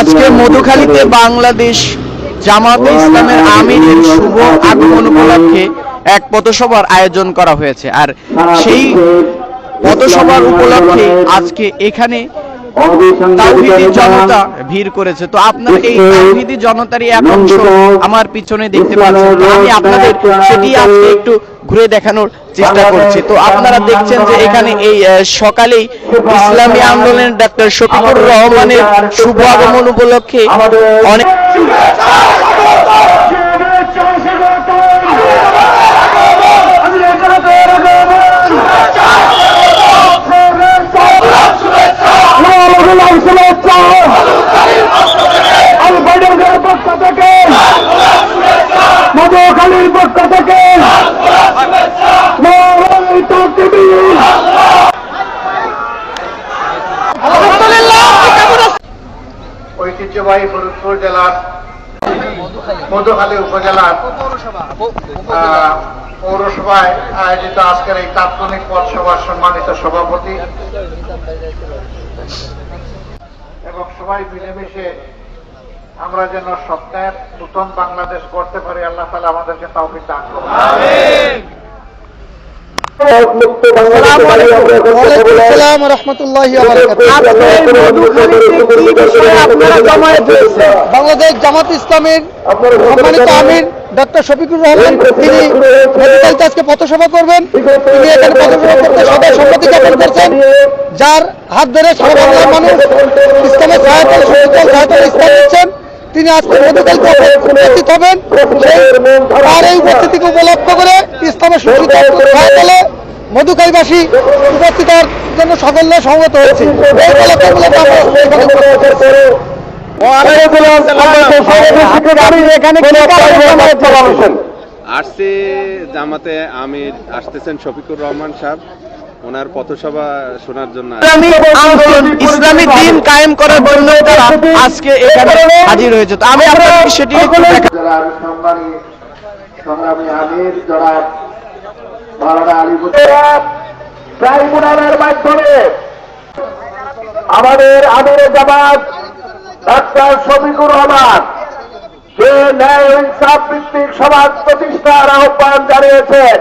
আজকে মধুখালীতে বাংলাদেশ জামাতে ইসলামের আমিরের শুভ আগমন উপলক্ষে এক পথসভার আয়োজন করা হয়েছে। আর সেই পথসভার উপলক্ষে আজকে এখানে জনতা ভিড় করেছে। তো আপনার এই তাওহিদি জনতারই এক অংশ আমার পিছনে দেখতে পাচ্ছেন। আমি আপনাদের সেটি আজকে একটু ঘুরে দেখানোর চেষ্টা করছি তো আপনারা দেখছেন যে এখানে এই সকালেই ইসলামী আন্দোলনের ডাক্তার শফিকুর রহমানের শুভ আগমন উপলক্ষে অনেক মধুখালীর পক্ষ থেকে। ঐতিহ্যবাহী ফরিদপুর জেলার মধুখালী উপজেলার পৌরসভায় আয়োজিত আজকের এই তাৎক্ষণিক পথসভার সম্মানিত সভাপতি এবং সবাই মিলেমিশে আমরা যেন স্বপ্নের নূতন বাংলাদেশ করতে পারি, আল্লাহ তালা আমাদেরকে তাও দান বাংলাদেশ জামাত ইসলামের সম্মানিত আমির ডক্টর শফিকুর রহমান তিনি মেডিকেলতে আজকে পথসভা করবেন তিনি এখানে পথসভা করতে সবাই সম্মতি জ্ঞাপন করছেন যার হাত ধরে সারা বাংলার মানুষ ইসলামের সহায়তা সচেতন সহায়তা ইসলাম দিচ্ছেন তিনি আজকে মেডিকেলতে উপস্থিত হবেন সেই তার এই উপস্থিতিকে উপলক্ষ করে ইসলামের সহায়তালে মধুকাইবাসী উপস্থিত হওয়ার জন্য সকলে সমবেত হয়েছে। এই উপলক্ষে মূলত আমরা এখানে আসছে জামাতে আমির আসতেছেন শফিকুর রহমান সাহেব। ওনার পথসভা শোনার জন্য ইসলামী দিন কায়েম করার জন্য তারা আজকে এখানে হাজির হয়েছে। আমি আপনাদের সেটি একটু সংগ্রামী আমির আলী ট্রাইব্যুনালের মাধ্যমে আমাদের আমিরের জামাত ডাক্তার শফিকুর রহমান, যে ন্যায় ইনসাফ ভিত্তিক সমাজ প্রতিষ্ঠার আহ্বান জানিয়েছেন।